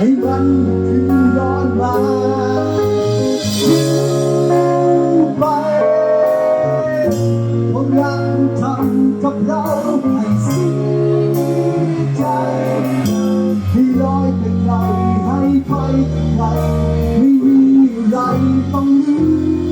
ให้มันคืนย้อนมายิ้ไปเพาะรักทำกับเราให้สิ้นใจให้ลอยไปไกลให้ไปไกลไม่มีอะไรต้องลืม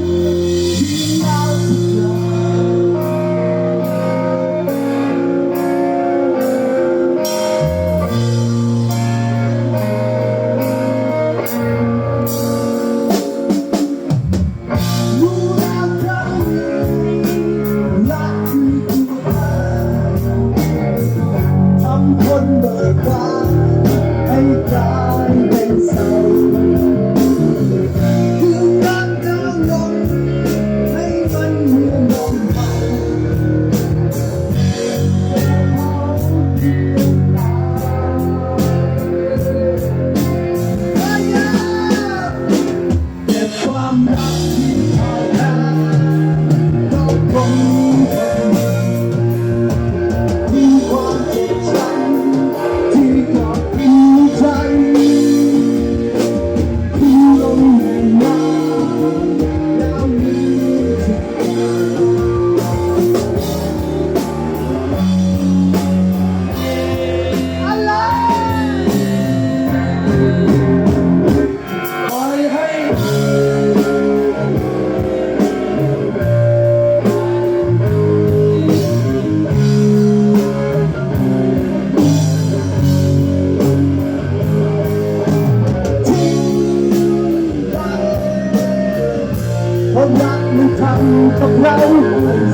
to grow